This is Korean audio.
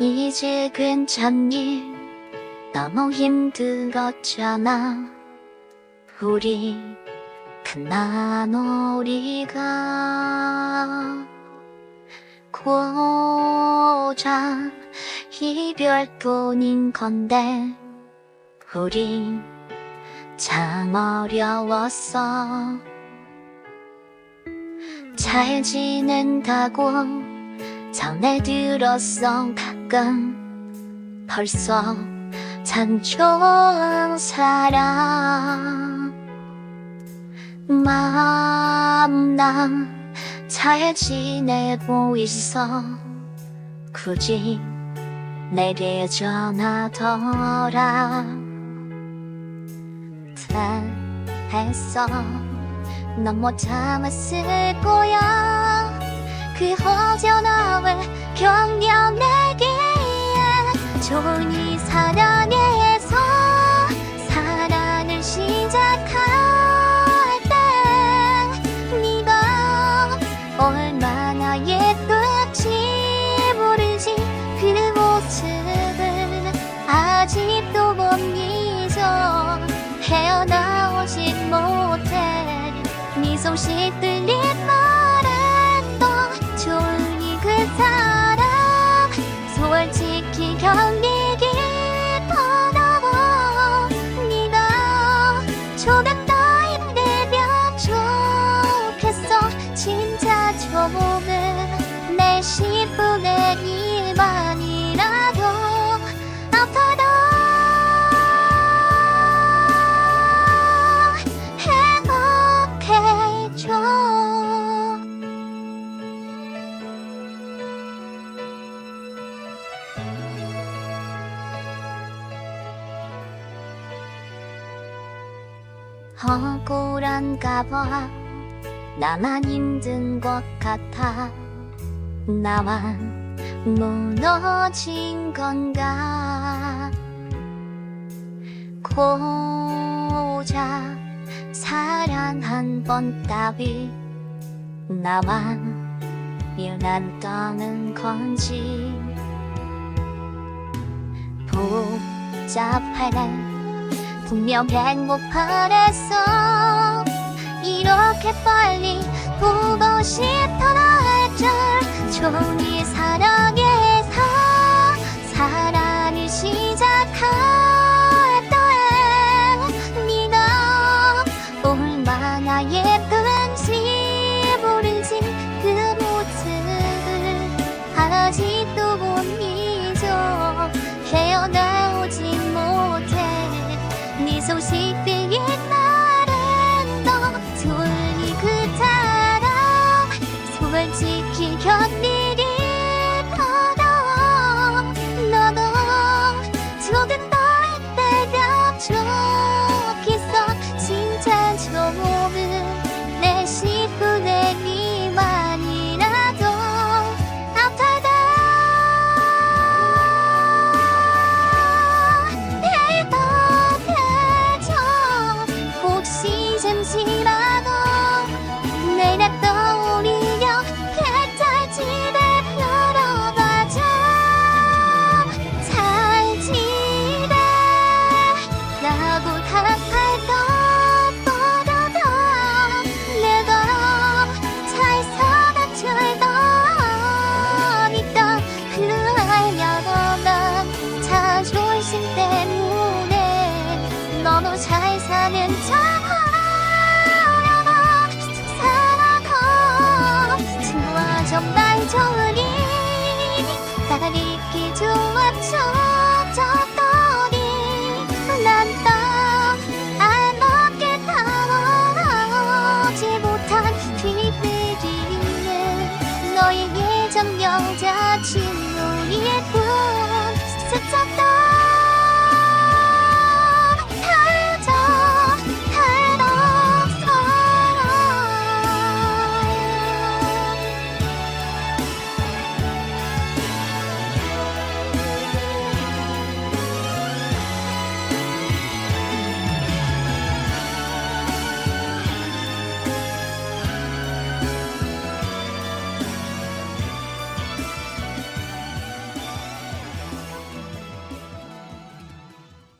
이제 괜찮니? 너무 힘들었잖아. 우리 그난 우리가 고작 이별뿐인 건데 우리 참 어려웠어. 잘 지낸다고 전해 들었어 가끔 벌써 참 좋은 사람. 마음 잘 지내고 있어. 굳이 내게 전하더라. 잘했어. 넌 못 참았을 거야. 그 허전함을 견뎌내기 에 좋은 이 사랑에서 사랑을 시작할 때 네가 얼마나 예쁜지 모르지 그 모습을 아직도 못 잊어 헤어나오지 못해 네 손씩 들린 말 견디기 어려워 네가 조금 더 힘들면 좋겠어. 진짜 조금 억울한가 봐. 나만 힘든 것 같아. 나만 무너진 건가. 고작 사랑 한 번 따위. 나만 일난다는 건지. 복잡하네 분명 행복하랬어 이렇게 빨리 보고 싶더라 할줄 좋은 잠시 살아가 좋